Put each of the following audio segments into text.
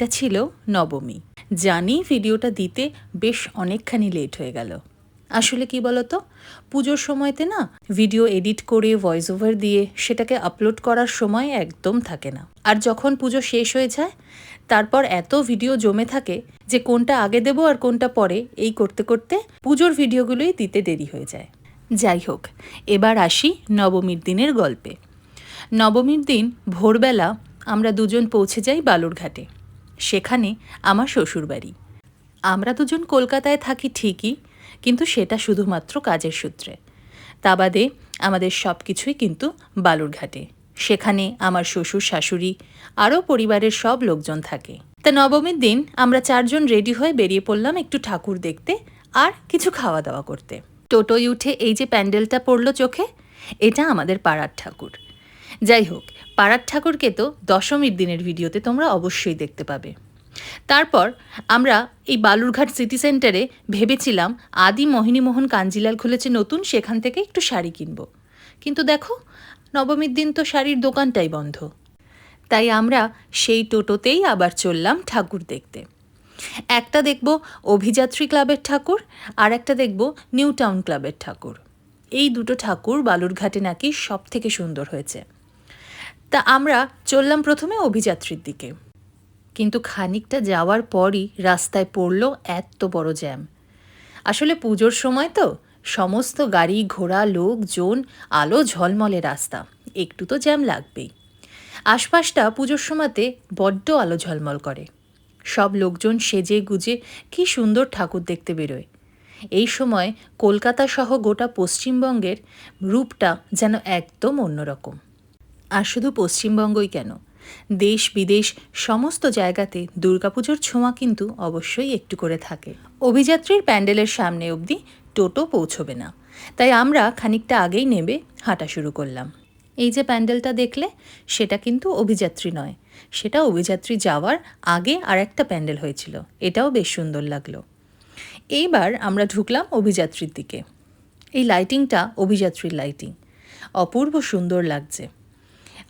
দিনটা ছিল নবমী। জানি ভিডিওটা দিতে বেশ অনেকখানি লেট হয়ে গেল। আসলে কি বলতো? পুজোর সময়তে না ভিডিও এডিট করে ভয়েস ওভার দিয়ে সেটাকে আপলোড করার সময় একদম থাকে না। আর যখন পুজো শেষ হয়ে যায়, তারপর এত ভিডিও জমে থাকে যে কোনটা আগে দেবো আর কোনটা পরে, এই করতে করতে পুজোর ভিডিওগুলোই দিতে দেরি হয়ে যায়। যাই হোক, এবার আসি নবমীর দিনের গল্পে। নবমীর দিন ভোরবেলা আমরা দুজন পৌঁছে যাই বালুরঘাটে। সেখানে আমার শ্বশুরবাড়ি। আমরা দুজন কলকাতায় থাকি ঠিকই, কিন্তু সেটা শুধুমাত্র কাজের সূত্রে। তা বাদে আমাদের সব কিছুই কিন্তু বালুরঘাটে। সেখানে আমার শ্বশুর, শাশুড়ি, আরও পরিবারের সব লোকজন থাকে। তা নবমীর দিন আমরা চারজন রেডি হয়ে বেরিয়ে পড়লাম একটু ঠাকুর দেখতে আর কিছু খাওয়া দাওয়া করতে। টোটোয় উঠে এই যে প্যান্ডেলটা পড়ল চোখে, এটা আমাদের পাড়ার ঠাকুর। যাই হোক পাড়ার ঠাকুরকে তো দশমীর দিনের ভিডিওতে তোমরা অবশ্যই দেখতে পাবে। তারপর আমরা এই বালুরঘাট সিটি সেন্টারে ভেবেছিলাম আদি মোহিনীমোহন কাঞ্জিলাল খুলেছে নতুন, সেখান থেকে একটু শাড়ি কিনব। কিন্তু দেখো, নবমীর দিন তো শাড়ির দোকানটাই বন্ধ। তাই আমরা সেই টোটোতেই আবার চললাম ঠাকুর দেখতে। একটা দেখব অভিযাত্রী ক্লাবের ঠাকুর, আর একটা দেখব নিউ টাউন ক্লাবের ঠাকুর। এই দুটো ঠাকুর বালুরঘাটে নাকি সব থেকে সুন্দর হয়েছে। তা আমরা চললাম প্রথমে অভিযাত্রীর দিকে। কিন্তু খানিকটা যাওয়ার পরই রাস্তায় পড়ল এত বড় জ্যাম। আসলে পুজোর সময় তো সমস্ত গাড়ি, ঘোড়া লোকজন আলো ঝলমলে রাস্তা। একটু তো জ্যাম লাগবেই। আশপাশটা পুজোর সময়তে বড্ড আলো ঝলমল করে। সব লোকজন সেজে গুজে কি সুন্দর ঠাকুর দেখতে বেরোয়। এই সময় কলকাতা সহ গোটা পশ্চিমবঙ্গের রূপটা যেন একদম অন্যরকম। আর শুধু পশ্চিমবঙ্গই কেন? দেশ, বিদেশ, সমস্ত জায়গাতে দুর্গাপুজোর ছোঁয়া কিন্তু অবশ্যই একটু করে থাকে। অভিযাত্রীর প্যান্ডেলের সামনে অবধি টোটো পৌঁছবে না। তাই আমরা খানিকটা আগেই নেবে হাঁটা শুরু করলাম। এই যে প্যান্ডেলটা দেখলে, সেটা কিন্তু অভিযাত্রী নয়। সেটা অভিযাত্রী যাওয়ার আগে আর একটা প্যান্ডেল হয়েছিল। এটাও বেশ সুন্দর লাগল। এইবার আমরা ঢুকলাম অভিযাত্রীর দিকে। এই লাইটিংটা অভিযাত্রীর লাইটিং অপূর্ব সুন্দর লাগছে।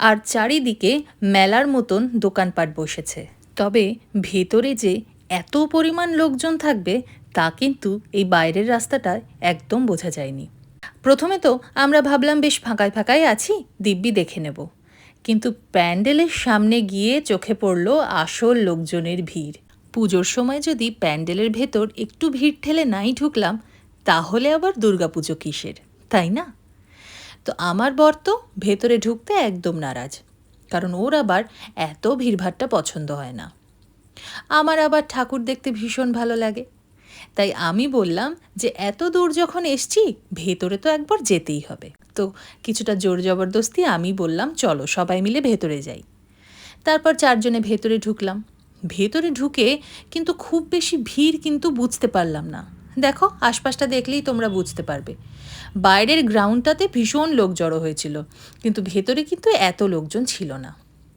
আর চারিদিকে মেলার মতন দোকানপাট বসেছে। তবে ভেতরে যে এত পরিমাণ লোকজন থাকবে, তা কিন্তু এই বাইরের রাস্তাটা একদম বোঝা যায়নি। প্রথমে তো আমরা ভাবলাম বেশ ফাঁকায় ফাঁকায় আছি, দিব্যি দেখে নেব। কিন্তু প্যান্ডেলের সামনে গিয়ে চোখে পড়ল আসল লোকজনের ভিড়। পুজোর সময় যদি প্যান্ডেলের ভেতর একটু ভিড় ঠেলে নাই ঢুকলাম, তাহলে আবার দুর্গাপুজো কিসের, তাই না? তো আমার বর তো ভেতরে ঢুকতে একদম নারাজ। কারণ ওর আবার এত ভিড়ভাট্টা পছন্দ হয় না। আমার আবার ঠাকুর দেখতে ভীষণ ভালো লাগে। তাই আমি বললাম যে, এত দূর যখন এসছি, ভেতরে তো একবার যেতেই হবে। তো কিছুটা জোর জবরদস্তি আমি বললাম, চলো সবাই মিলে ভেতরে যাই। তারপর চারজনে ভেতরে ঢুকলাম। ভেতরে ঢুকে কিন্তু খুব বেশি ভিড় কিন্তু বুঝতে পারলাম না। দেখো, আশপাশটা দেখলেই তোমরা বুঝতে পারবে। বাইরের গ্রাউন্ডটাতে ভীষণ লোক জড়ো হয়েছিল, কিন্তু ভেতরে কিন্তু এত লোকজন ছিল না।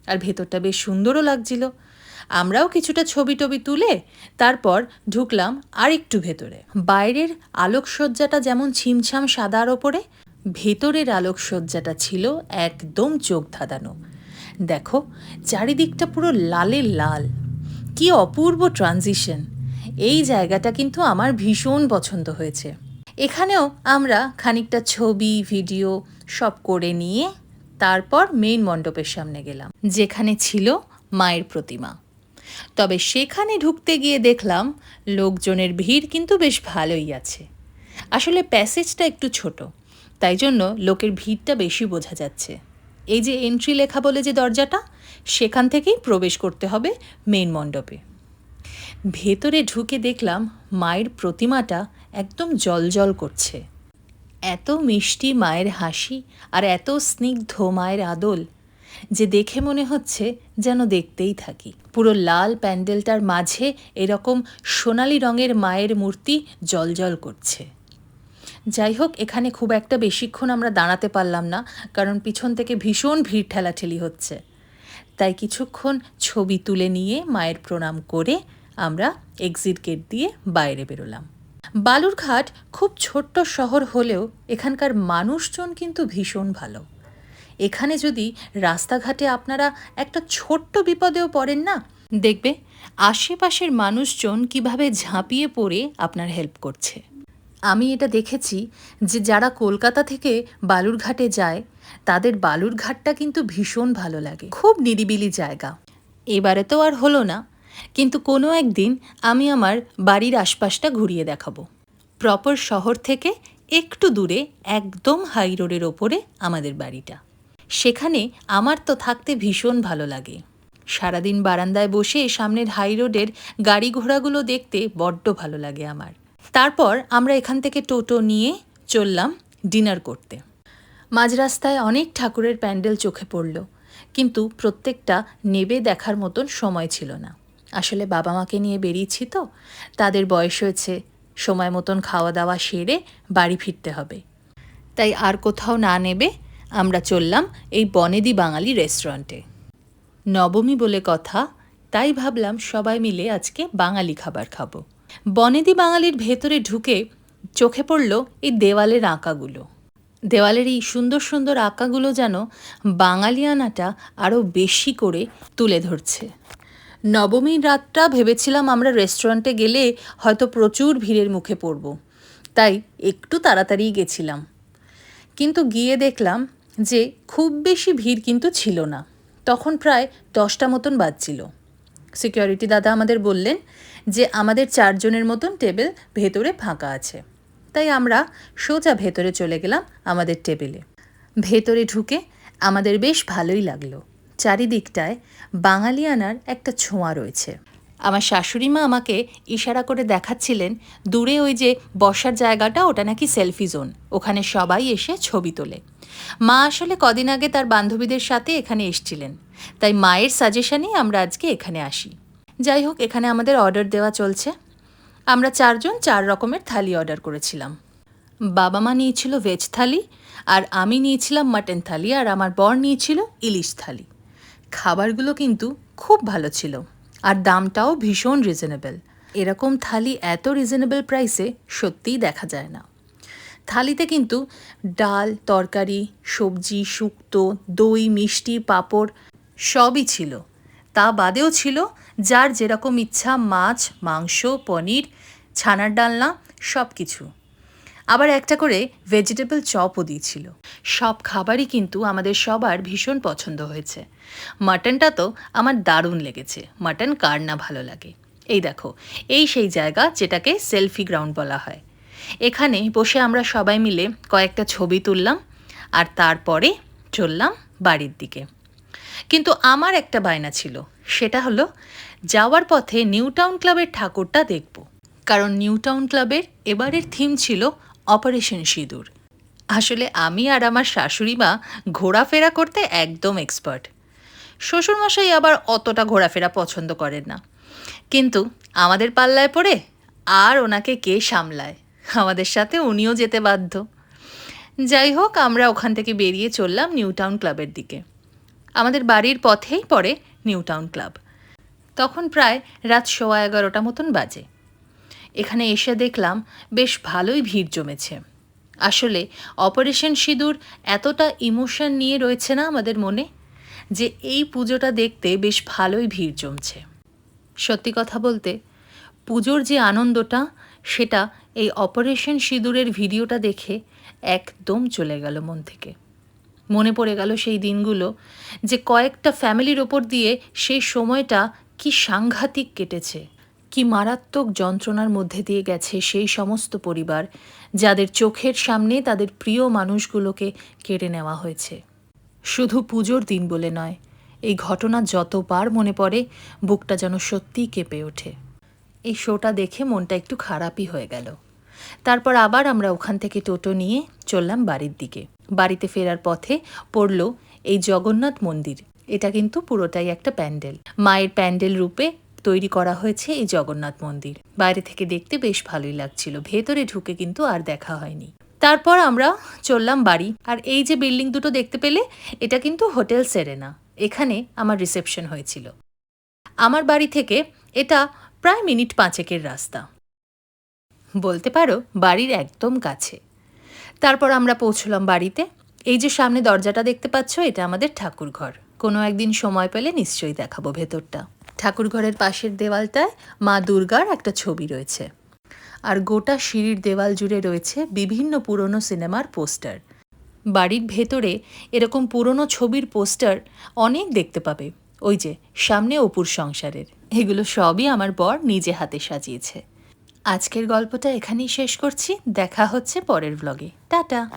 আর ভেতরটা বেশ সুন্দরও লাগছিল। আমরাও কিছুটা ছবি টবি তুলে তারপর ঢুকলাম আর একটু ভেতরে। বাইরের আলোকসজ্জাটা যেমন ছিমছাম সাদার ওপরে, ভেতরের আলোকসজ্জাটা ছিল একদম চোখ ধাঁধানো। দেখো, চারিদিকটা পুরো লালে লাল। কি অপূর্ব ট্রানজিশন এই জায়গাটা কিন্তু আমার ভীষণ পছন্দ হয়েছে। এখানেও আমরা খানিকটা ছবি, ভিডিও সব করে নিয়ে তারপর মেইন মণ্ডপের সামনে গেলাম, যেখানে ছিল মায়ের প্রতিমা। তবে সেখানে ঢুকতে গিয়ে দেখলাম লোকজনের ভিড় কিন্তু বেশ ভালোই আছে। আসলে প্যাসেজটা একটু ছোট, তাই জন্য লোকের ভিড়টা বেশি বোঝা যাচ্ছে। এই যে এন্ট্রি লেখা বলে যে দরজাটা, সেখান থেকেই প্রবেশ করতে হবে মেইন মণ্ডপে। ভেতরে ঢুকে দেখলাম মায়ের প্রতিমাটা একদম জলজল করছে। এত মিষ্টি মায়ের হাসি আর এত স্নিগ্ধ মায়ের আদল যে দেখে মনে হচ্ছে যেন দেখতেই থাকি। পুরো লাল প্যান্ডেলটার মাঝে এরকম সোনালি রঙের মায়ের মূর্তি জলজল করছে। যাই হোক, এখানে খুব একটা বেশিক্ষণ আমরা দাঁড়াতে পারলাম না, কারণ পিছন থেকে ভীষণ ভিড় ঠেলাঠেলি হচ্ছে। তাই কিছুক্ষণ ছবি তুলে নিয়ে মায়ের প্রণাম করে আমরা এক্সিট গেট দিয়ে বাইরে বেরোলাম। বালুরঘাট খুব ছোট্ট শহর হলেও এখানকার মানুষজন কিন্তু ভীষণ ভালো। এখানে যদি রাস্তাঘাটে আপনারা একটা ছোট্ট বিপদেও পড়েন না, দেখবে আশেপাশের মানুষজন কীভাবে ঝাঁপিয়ে পড়ে আপনার হেল্প করছে। আমি এটা দেখেছি যে যারা কলকাতা থেকে বালুরঘাটে যায়, তাদের বালুরঘাটটা কিন্তু ভীষণ ভালো লাগে। খুব নিরিবিলি জায়গা। এবারে তো আর হলো না। কিন্তু কোনো একদিন আমি আমার বাড়ির আশপাশটা ঘুরিয়ে দেখাবো। প্রপার শহর থেকে একটু দূরে একদম হাই রোডের ওপরে আমাদের বাড়িটা। সেখানে আমার তো থাকতে ভীষণ ভালো লাগে। সারাদিন বারান্দায় বসে সামনের হাই রোডের গাড়ি ঘোড়াগুলো দেখতে বড্ড ভালো লাগে আমার। তারপর আমরা এখান থেকে টোটো নিয়ে চললাম ডিনার করতে। মাঝ রাস্তায় অনেক ঠাকুরের প্যান্ডেল চোখে পড়ল, কিন্তু প্রত্যেকটা নেবে দেখার মতন সময় ছিল না। আসলে বাবা মাকে নিয়ে বেরিয়েছি তো। তাদের বয়স হয়েছে, সময় মতন খাওয়া দাওয়া সেরে বাড়ি ফিরতে হবে। তাই আর কোথাও না নেবে, আমরা চললাম এই বনেদি বাঙালি রেস্টুরেন্টে। নবমী বলে কথা, তাই ভাবলাম সবাই মিলে আজকে বাঙালি খাবার খাব। বনেদি বাঙালির ভেতরে ঢুকে চোখে পড়ল এই দেওয়ালের আঁকাগুলো। দেওয়ালের এই সুন্দর সুন্দর আঁকাগুলো যেন বাঙালিয়ানাটা আরও বেশি করে তুলে ধরছে। নবমীর রাতটা ভেবেছিলাম আমরা রেস্টুরেন্টে গেলে হয়তো প্রচুর ভিড়ের মুখে পড়ব। তাই একটু তাড়াতাড়ি গেছিলাম। কিন্তু গিয়ে দেখলাম যে খুব বেশি ভিড় কিন্তু ছিল না। তখন প্রায় দশটা মতন বাজছিল। সিকিউরিটি দাদা আমাদের বললেন যে আমাদের চারজনের মতন টেবিল ভেতরে ফাঁকা আছে। তাই আমরা সোজা ভেতরে চলে গেলাম আমাদের টেবিলে ভেতরে ঢুকে আমাদের বেশ ভালোই লাগল। চারিদিকটায় বাঙালিয়ানার একটা ছোঁয়া রয়েছে। আমার শাশুড়ি মা আমাকে ইশারা করে দেখাচ্ছিলেন দূরে ওই যে বসার জায়গাটা, ওটা নাকি সেলফি জোন। ওখানে সবাই এসে ছবি তোলে। মা আসলে কদিন আগে তার বান্ধবীদের সাথে এখানে এসছিলেন। তাই মায়ের সাজেশনেই আমরা আজকে এখানে আসি। যাই হোক, এখানে আমাদের অর্ডার দেওয়া চলছে। আমরা চারজন চার রকমের থালি অর্ডার করেছিলাম। বাবা মা নিয়েছিল ভেজ থালি, আর আমি নিয়েছিলাম মাটন থালি, আর আমার বর নিয়েছিল ইলিশ থালি। খাবারগুলো কিন্তু খুব ভালো ছিল আর দামটাও ভীষণ রিজনেবল এরকম থালি এত রিজনেবল প্রাইসে সত্যিই দেখা যায় না। থালিতে কিন্তু ডাল, তরকারি, সবজি, শুক্তো, দই, মিষ্টি, পাঁপড় সবই ছিল। তা বাদেও ছিল যার যেরকম ইচ্ছা মাছ, মাংস, পনির, ছানার ডালনা সব কিছু আবার একটা করে ভেজিটেবল চপও দিয়েছিল। সব খাবারই কিন্তু আমাদের সবার ভীষণ পছন্দ হয়েছে। মাটনটা তো আমার দারুণ লেগেছে। মাটন কার না ভালো লাগে? এই দেখো, এই সেই জায়গা যেটাকে সেলফি গ্রাউন্ড বলা হয়। এখানে বসে আমরা সবাই মিলে কয়েকটা ছবি তুললাম আর তারপরে চললাম বাড়ির দিকে। কিন্তু আমার একটা বায়না ছিল, সেটা হলো যাওয়ার পথে নিউ টাউন ক্লাবের ঠাকুরটা দেখব। কারণ নিউ টাউন ক্লাবের এবারের থিম ছিল অপারেশন সিঁদুর। আসলে আমি আর আমার শাশুড়ি মা ঘোরাফেরা করতে একদম এক্সপার্ট। শ্বশুরমশাই আবার অতটা ঘোরাফেরা পছন্দ করেন না। কিন্তু আমাদের পাল্লায় পড়ে আর ওনাকে কে সামলায়? আমাদের সাথে উনিও যেতে বাধ্য। যাই হোক, আমরা ওখান থেকে বেরিয়ে চললাম নিউ টাউন ক্লাবের দিকে। আমাদের বাড়ির পথেই পড়ে নিউ টাউন ক্লাব। তখন প্রায় রাত সোয়া এগারোটা মতন বাজে। এখানে এসে দেখলাম বেশ ভালোই ভিড় জমেছে। আসলে অপারেশন সিঁদুর এতটা ইমোশন নিয়ে রয়েছে না আমাদের মনে? যে এই পুজোটা দেখতে বেশ ভালোই ভিড় জমছে। সত্যি কথা বলতে, পুজোর যে আনন্দটা, সেটা এই অপারেশন সিঁদুরের ভিডিওটা দেখে একদম চলে গেল মন থেকে। মনে পড়ে গেল সেই দিনগুলো যে কয়েকটা ফ্যামিলির ওপর দিয়ে সেই সময়টা কি সাংঘাতিক কেটেছে। কি মারাত্মক যন্ত্রণার মধ্যে দিয়ে গেছে সেই সমস্ত পরিবার, যাদের চোখের সামনে তাদের প্রিয় মানুষগুলোকে কেড়ে নেওয়া হয়েছে। শুধু পুজোর দিন বলে নয়, এই ঘটনা যতবার মনে পড়ে, বুকটা যেন সত্যিই কেঁপে ওঠে। এই শোটা দেখে মনটা একটু খারাপই হয়ে গেল। তারপর আবার আমরা ওখান থেকে টোটো নিয়ে চললাম বাড়ির দিকে। বাড়িতে ফেরার পথে পড়ল এই জগন্নাথ মন্দির। এটা কিন্তু পুরোটাই একটা প্যান্ডেল। মায়ের প্যান্ডেল রূপে তৈরি করা হয়েছে এই জগন্নাথ মন্দির। বাইরে থেকে দেখতে বেশ ভালোই লাগছিল। ভেতরে ঢুকে কিন্তু আর দেখা হয়নি। তারপর আমরা চললাম বাড়ি। আর এই যে বিল্ডিং দুটো দেখতে পেলে, এটা কিন্তু হোটেল সেরেনা। এখানে আমার রিসেপশন হয়েছিল। আমার বাড়ি থেকে এটা প্রায় মিনিট পাঁচেকের রাস্তা। বলতে পারো, বাড়ির একদম কাছে। তারপর আমরা পৌঁছলাম বাড়িতে। এই যে সামনে দরজাটা দেখতে পাচ্ছ, এটা আমাদের ঠাকুর ঘর কোনো একদিন সময় পেলে নিশ্চয়ই দেখাবো ভেতরটা। ঠাকুর ঘরের পাশের দেওয়ালটায় মা দুর্গার একটা ছবি রয়েছে। আর গোটা সিঁড়ির দেওয়াল জুড়ে রয়েছে বিভিন্ন পুরনো সিনেমার পোস্টার। বাড়ির ভেতরে এরকম পুরনো ছবির পোস্টার অনেক দেখতে পাবে। ওই যে, সামনে অপুর সংসারের। এগুলো সবই আমার বর নিজে হাতে সাজিয়েছে। আজকের গল্পটা এখানেই শেষ করছি। দেখা হচ্ছে পরের ব্লগে টাটা!